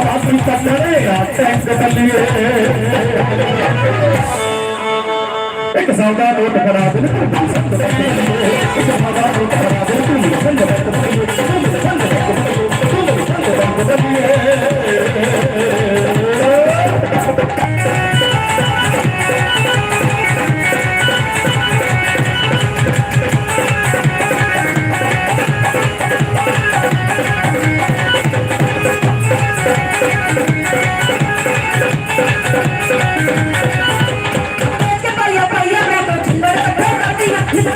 ਨੂੰ ਰੱਬ ਦਾ ਕੱਲੀਏ ਇੱਕ ਸੌਦਾ ਨੋਟ ਫੜਾ ਦੇ ਇੱਕ ਸੌਦਾ ਨੋਟ ਫੜਾ ਦੇ ਤੂੰ ਸੰਗ ਬੈਠ ਤੂੰ ਸੰਗ ਸੰਗ ਤੂੰ ਸੰਗ ਬੈਠ que Thank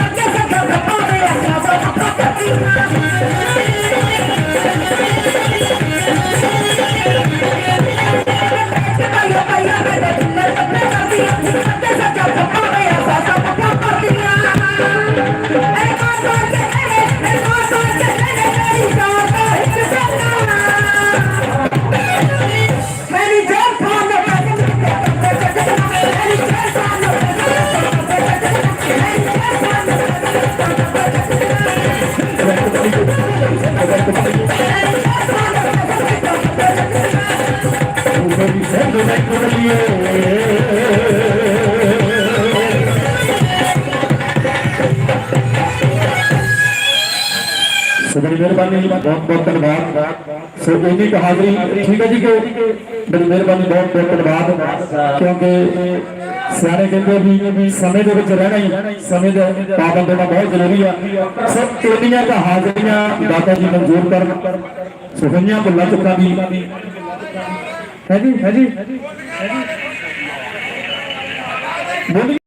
you. بڑی مہربانی بہت بہت دھنیہ سو انہیں حاضری ٹھیک ہے جی کہ مہربانی بہت بہت کیونکہ سیانے کہتے بھی سمے رہنا ہی سمے پابند ہونا بہت ضروری ہے سب کا حاضریاں داتا جی منظور کر سخنیاں کو لچکا بھی હાજી હાજી બોલી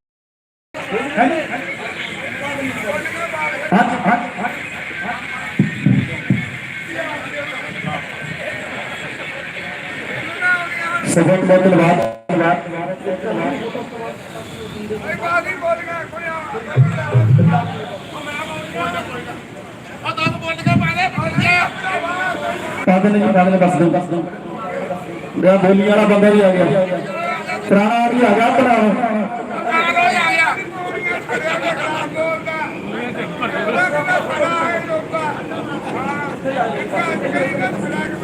હાજી હાથ હાથ सगन बदल बात पैदल नहीं पैदल बस दो बस दो ਮੇਰਾ ਬੋਲੀ ਵਾਲਾ ਬੰਦਾ ਵੀ ਆ ਗਿਆ। ਪੁਰਾਣਾ ਵੀ ਆ ਗਿਆ ਭਰਾ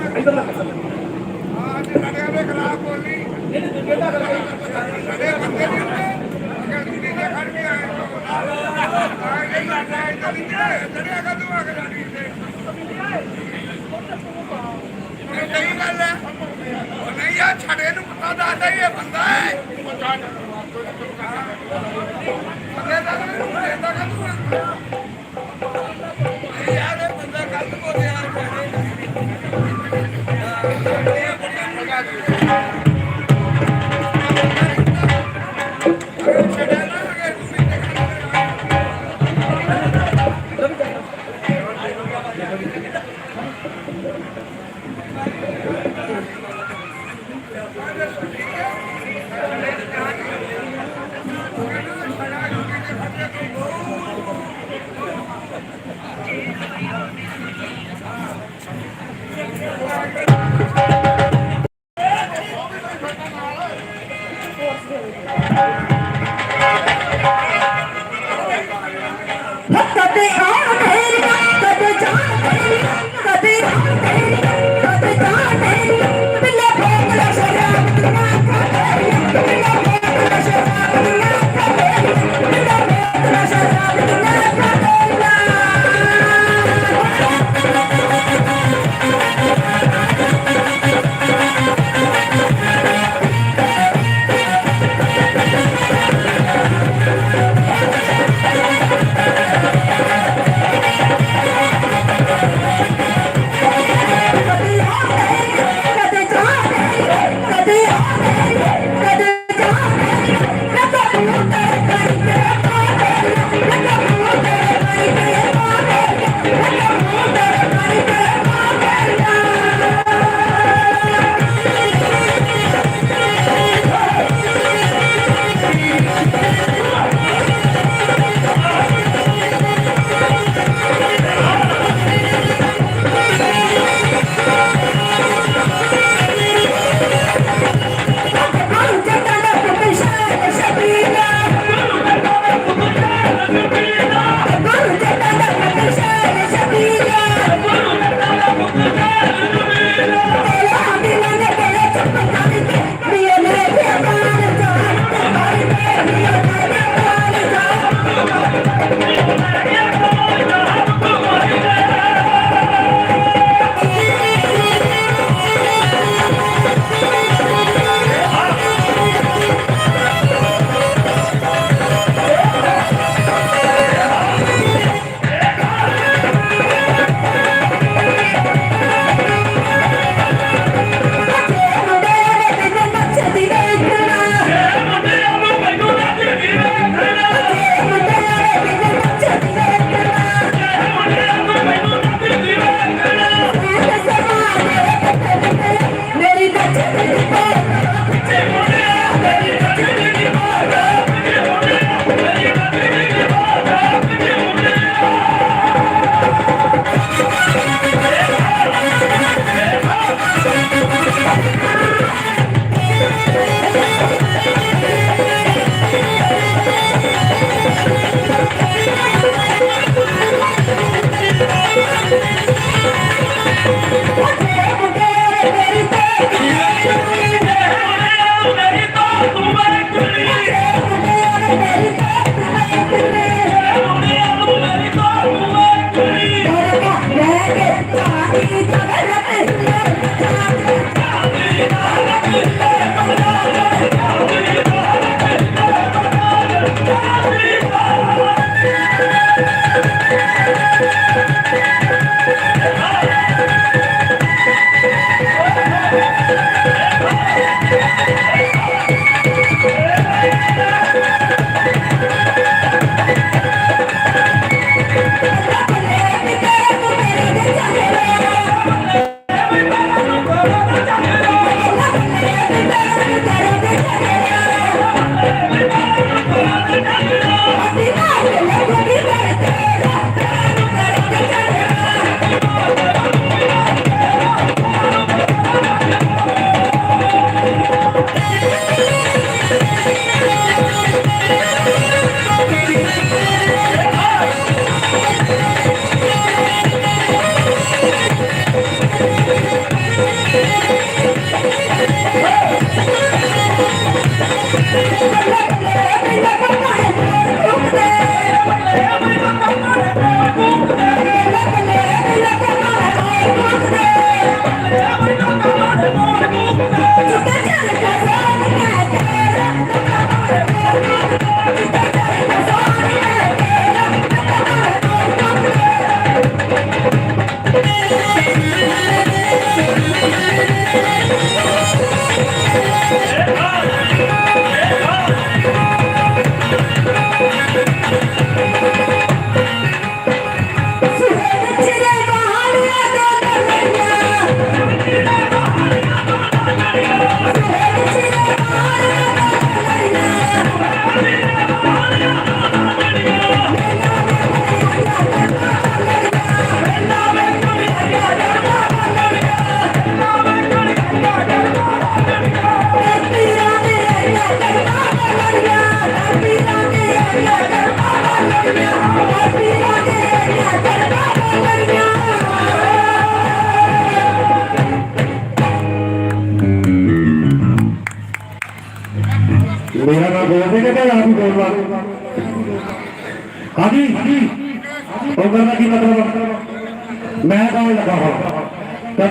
ਛੜੇ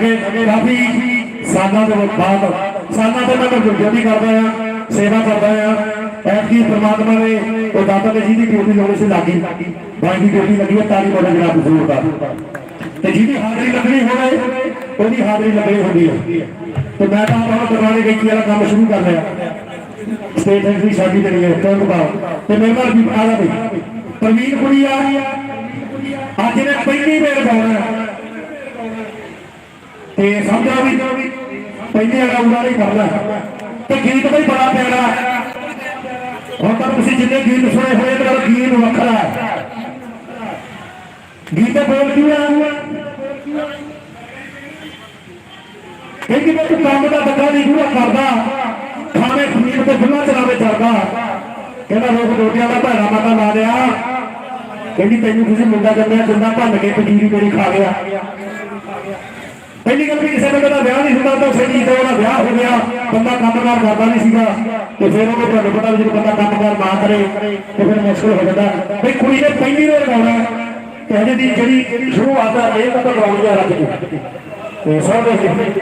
ਕਿਉਂਕਿ ਕਾਫੀ ਸਾਲਾਂ ਤੋਂ ਬਾਅਦ, ਸਾਲਾਂ ਤੋਂ ਮੈਂ ਗੁਰਜੋਤੀ ਕਰਦਾ ਆ ਸੇਵਾ ਕਰਦਾ ਆ ਐਤਕੀ ਪ੍ਰਮਾਤਮਾ ਨੇ ਉਹ ਦਾਤਾ ਨੇ ਜਿਹਦੀ ਡਿਊਟੀ ਲਾਉਣੀ ਸੀ, ਲੱਗੀ। ਬਾਈ ਦੀ ਡਿਊਟੀ ਲੱਗੀ ਹੈ ਤਾਰੀ ਬੋਲੇ ਜਨਾਬ ਹਜ਼ੂਰ ਦਾ ਤੇ ਜਿਹਦੀ ਹਾਜ਼ਰੀ ਲੱਗਣੀ ਹੋਵੇ, ਉਹਦੀ ਹਾਜ਼ਰੀ ਲੱਗਣੀ ਹੁੰਦੀ ਹੈ। ਤੇ ਮੈਂ ਤਾਂ ਆਪਾਂ ਦਰਬਾਰੇ ਗਈ ਵਾਲਾ ਕੰਮ ਸ਼ੁਰੂ ਕਰ ਲਿਆ। ਸਟੇਟ ਐਂਟਰੀ ਸਾਡੀ ਦੇਣੀ ਹੈ ਤੁਰੰਤ ਬਾਅਦ ਤੇ ਮੇਰੇ ਨਾਲ ਵੀ ਆ ਗਿਆ ਬਈ। ਪ੍ਰਵੀਨ ਕੁੜੀ ਅੱਜ ਨੇ ਪਹਿਲੀ ਵਾਰ ਗਾਉਣਾ ਤੇ ਸਮਝਾ ਵੀ ਪਹਿਲੇ ਵਾਲਾ ਉਹਦਾ ਨਹੀਂ ਕਰਨਾ ਤੇ ਗੀਤ ਵੀ ਬੜਾ ਪਿਆਰਾ। ਹੁਣ ਤੱਕ ਤੁਸੀਂ ਜਿੰਨੇ ਗੀਤ ਸੁਣੇ ਹੋਏ ਤੇ ਗੀਤ ਵੱਖਰਾ ਗੀਤ ਬੋਲ ਕਿਉਂ ਆ ਕਹਿੰਦੀ ਮੈਂ ਕੰਮ ਦਾ ਬੱਗਾ ਨਹੀਂ ਪੂਰਾ ਕਰਦਾ। ਖਾਣੇ ਖਮੀਰ ਤੇ ਖੁੱਲਾ ਚਲਾਵੇ ਚੱਲਦਾ। ਕਹਿੰਦਾ ਲੋਕ ਰੋਟੀਆਂ ਦਾ ਭੈੜਾ ਮਾਤਾ ਲਾ ਲਿਆ। ਕਹਿੰਦੀ ਤੈਨੂੰ ਕਿਸੇ ਮੁੰਡਾ ਜੰਮਿਆ ਜਿੰਦਾ ਭੰਨ ਕੇ ਪਜੀਰੀ ਮੇਰੀ ਖਾ ਗਿਆ। ਪਹਿਲੀ ਗੱਲ ਵੀ ਕਿਸੇ ਬੰਦੇ ਦਾ ਵਿਆਹ ਨਹੀਂ ਹੁੰਦਾ, ਤਾਂ ਉਸੇ ਚੀਜ਼ ਉਹਦਾ ਵਿਆਹ ਹੋ ਗਿਆ, ਬੰਦਾ ਕੰਮਕਾਰ ਕਰਦਾ ਨਹੀਂ ਸੀਗਾ, ਤੇ ਫਿਰ ਉਹਨੂੰ ਤੁਹਾਨੂੰ ਪਤਾ ਵੀ ਜਦੋਂ ਬੰਦਾ ਕੰਮਕਾਰ ਨਾ ਕਰੇ, ਤੇ ਫਿਰ ਮੁਸ਼ਕਲ ਹੋ ਜਾਂਦਾ। ਵੀ ਕੁੜੀ ਨੇ ਪਹਿਲੀ ਵਾਰ ਗਾਉਣਾ ਤੇ ਦੀ ਜਿਹੜੀ ਸ਼ੁਰੂਆਤ ਆ ਇਹ ਤਾਂ ਗਾਉਣੀ ਆ ਰੱਜ ਦੀ ਤੇ ਸਭ ਦੇ ਫਿਰ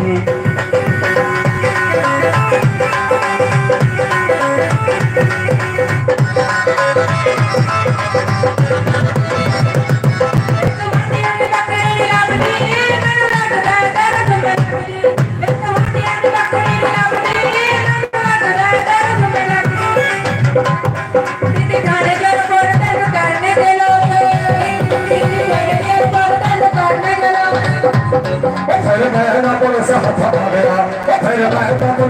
ਆ ਗਿਆ ਫਿਰ ਮੈਂ ਨਾ ਕੋਲ ਸਹਤ ਆ ਗਿਆ ਤੂੰ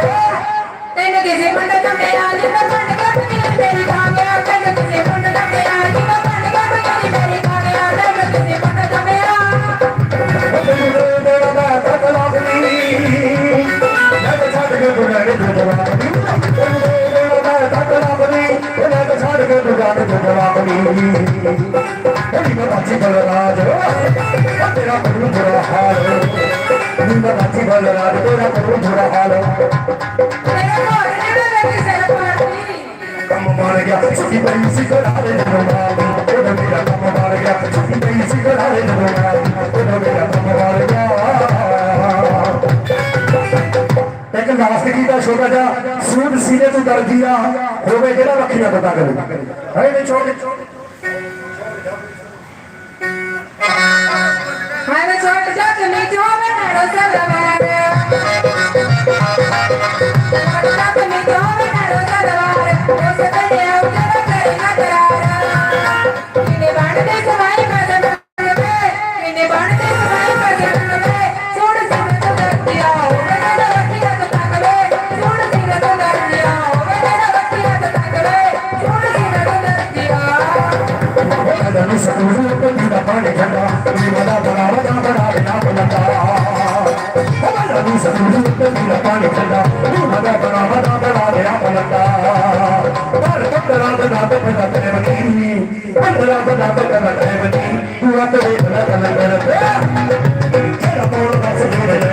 چھوٹا جا سود سینے تو ڈر گیا ہوے جڑا رکھیا پتا کرے نہیں جو میں نڑو سے لگایا తానే చందా నువ్వు మద రామ నాద రాధే అమలంద భారత రాధ నాద పద ప్రేమని అంద రాధ నాద పద ప్రేమని నువ్వు అంత వేదన కలగలదే చెరపోడు దశ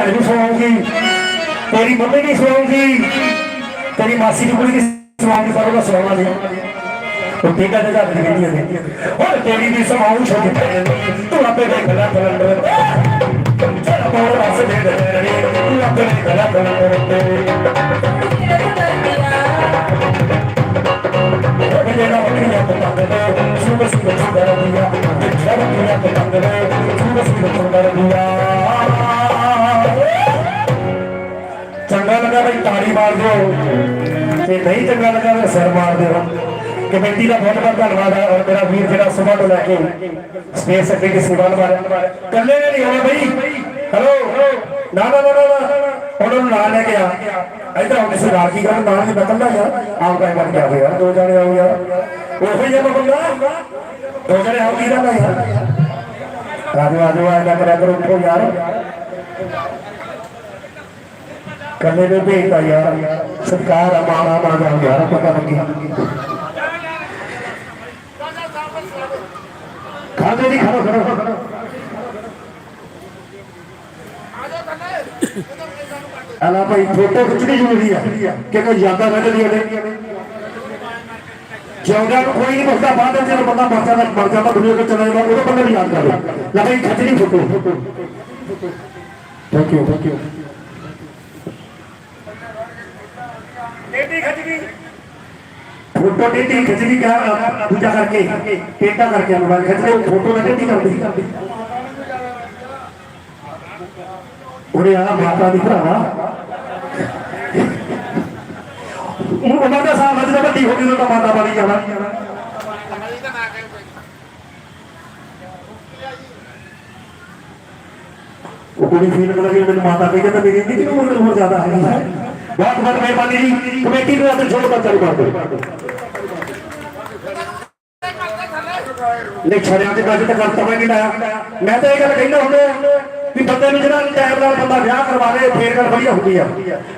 ਭੈਣ ਨੂੰ ਸੁਣਾਉਂਗੀ ਤੇਰੀ ਮੰਮੀ ਨਹੀਂ ਸੁਣਾਉਂਗੀ ਤੇਰੀ ਮਾਸੀ ਦੀ ਕੁੜੀ ਦੀ ਸੁਣਾਉਂਗੀ ਪਰ ਉਹਦਾ ਸੁਣਾਉਣਾ ਨਹੀਂ ਉਹ ਠੀਕ ਹੈ ਤੇ ਜੱਟ ਦੀ ਕਹਿੰਦੀ ਨੇ ਹੁਣ ਤੇਰੀ ਦੀ ਸਮਾਉ ਛੋਟੀ ਭੈਣ ਦੀ ਤੂੰ ਆਪੇ ਦੇਖ ਲੈ ਕਲੰਦਰ ਚਲ ਬੋਲ ਰਸ ਦੇ ਦੇ ਰੇ ਤੂੰ ਆਪੇ ਦੇਖ ਲੈ ਕਲੰਦਰ ਤਾਂ ਸਿਰ ਮਾਰ ਦਿਓ ਕਮੇਟੀ ਦਾ ਬਹੁਤ ਬਹੁਤ ਧੰਨਵਾਦ ਹੈ ਔਰ ਮੇਰਾ ਵੀਰ ਜਿਹੜਾ ਸਵੇਰ ਤੋਂ ਲੈ ਕੇ ਸਪੇਸ ਅੱਗੇ ਦੀ ਸੇਵਾ ਨਿਭਾ ਰਿਹਾ ਕੱਲੇ ਨੇ ਨਹੀਂ ਹੋਣਾ ਬਈ ਹੈਲੋ ਨਾ ਨਾ ਨਾ ਨਾ ਨਾ। ਹੁਣ ਉਹਨੂੰ ਨਾਲ ਲੈ ਕੇ ਆ ਇਧਰ ਆਉਂਦੇ ਸੀ ਨਾਲ ਕੀ ਕਰਨ ਨਾਲ ਹੀ ਮੈਂ ਕੱਲਾ ਯਾਰ ਆਪ ਕਾਇ ਬਣ ਗਿਆ ਹੋਇਆ ਦੋ ਜਣੇ ਆਓ ਯਾਰ ਉਹੋ ਜਿਹਾ ਬੰਦਾ ਦੋ ਜਣੇ ਆਓ ਕੀ ਦਾ ਯਾਰ ਆਜੋ ਆਜੋ ਆਜਾ ਕਰਿਆ ਕਰੋ ਉੱਠੋ ਯਾਰ ਕੱਲੇ ਨੇ ਭੇਜਤਾ ਯਾਰ سرکار امارا مانا آ پکا گے کھانے پتہ کھڑو کھڑو اللہ بھائی، فوٹو کھچنی ضروری ہے کہ کوئی یادہ رہ جاتی ہے جوڑا کو کوئی نہیں پوچھتا بعد میں جب بندہ مرتا ہے مر جاتا دنیا کو چلا جاتا وہ تو بندہ بھی یاد کر لے۔ بھائی کھچنی فوٹو۔ تھینک ਫੋਟੋ ਡੇਟੀ ਖਿੱਚ ਗਈ ਕਿਆ ਦੂਜਾ ਕਰਕੇ, ਪੇਟਾ ਕਰਕੇ ਮੋਬਾਈਲ ਖਿੱਚ ਕੇ ਫੋਟੋ ਨਾ ਡੇਟੀ ਕਰਦੀ? ਉਹਨੇ ਆ ਮਾਤਾ ਦੀ ਭਰਾਵਾ। ਉਹ ਉਹਨਾਂ ਦਾ ਸਾਹ ਜਦੋਂ ਵੱਡੀ ਹੋ ਗਈ ਤਾਂ ਮਾਤਾ ਬਣੀ ਜਾਣਾ ਉਹ ਕੁੜੀ ਫੀਲ ਕਰ ਮੈਨੂੰ ਮਾਤਾ ਕਹੀ ਜਾਂਦਾ ਮੇਰੀ ਇੰਨੀ ਕਿਉਂ ਉਮਰ ਜ਼ਿਆਦਾ ਹੈ ਬਹੁਤ ਬਹੁਤ ਮਿਹਰਬਾਨੀ ਜੀ। ਕਮੇਟੀ ਨੂੰ ਅੰਦਰ ਛੋੜ ਕਰ ਚਾਲੂ ਕਰ ਦਿਓ ਨਹੀਂ, ਛੜਿਆਂ ਦੇ ਗੱਜ ਤੇ ਕਰਤਾ ਮੈਂ ਨਹੀਂ ਲਾਇਆ। ਮੈਂ ਤਾਂ ਇਹ ਗੱਲ ਕਹਿੰਦਾ ਹੁੰਦਾ ਵੀ ਬੰਦੇ ਨੂੰ ਜਿਹੜਾ ਟਾਈਮ ਨਾਲ ਬੰਦਾ ਵਿਆਹ ਕਰਵਾ ਕਰਵਾਵੇ ਫੇਰ ਗੱਲ ਵਧੀਆ ਹੁੰਦੀ ਆ।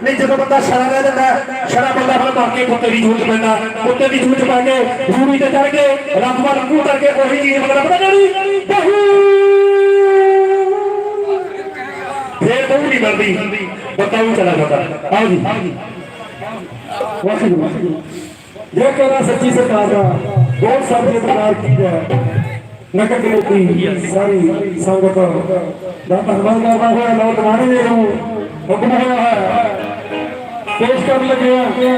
ਨਹੀਂ, ਜਦੋਂ ਬੰਦਾ ਛੜਾ ਰਹਿ ਜਾਂਦਾ, ਛੜਾ ਬੰਦਾ ਫਿਰ ਮਰ ਕੇ ਕੁੱਤੇ ਦੀ ਜੂਝ ਪੈਂਦਾ। ਕੁੱਤੇ ਦੀ ਜੂਝ ਪਾ ਕੇ ਜੂੜੀ ਤੇ ਚੜ ਕੇ ਰੱਬ ਵੱਲ ਰੰਗੂ ਕਰਕੇ ਉਹੀ ਚੀਜ਼ ਮਤਲਬ ਪਤਾ ਨਹੀਂ? ਬਹੂ! پھر بہو نہیں بنتی بتاؤں چلا جاتا آؤ جی واقعی یہ کہنا سچی سے کہا کا بہت سب ساری سرکار کی ہے نقد کی ساری سنگت کا ہمارے کرتا ہوا ہے لاؤ دے لے رہوں حکم ہوا ہے پیش کر لگے ہیں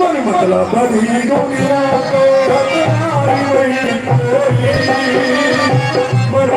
مر مطلب بری گوگیا کو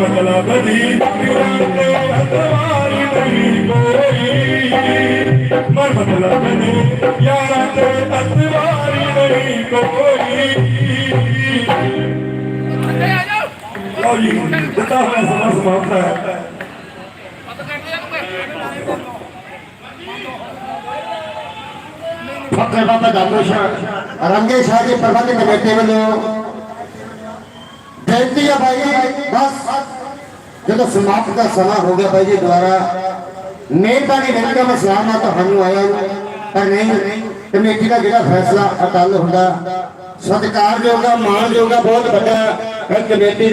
بدل بدی مر بدل بدی یار اتواری نہیں کوئی بتا ہوا سمجھ سمجھتا ہے فقر بابا دامو شاہ، رنگے شاہ کے پرواہ کے کمیٹی والوں ਜਦੋਂ ਸਮਾਪਤ ਦਾ ਸਮਾਂ ਹੋ ਗਿਆ ਭਾਈ ਜੀ ਦੁਆਰਾ ਮਿਹਰਬਾਨੀ ਨਹੀਂ ਕਿ ਮੈਂ ਸਲਾਮ ਆ ਤੁਹਾਨੂੰ ਆਇਆ ਪਰ ਨਹੀਂ, ਕਮੇਟੀ ਦਾ ਜਿਹੜਾ ਫੈਸਲਾ ਅਟਲ ਹੁੰਦਾ, ਸਤਿਕਾਰਯੋਗ ਆ ਮਾਣਯੋਗ ਆ, ਬਹੁਤ ਵੱਡਾ ਕਮੇਟੀ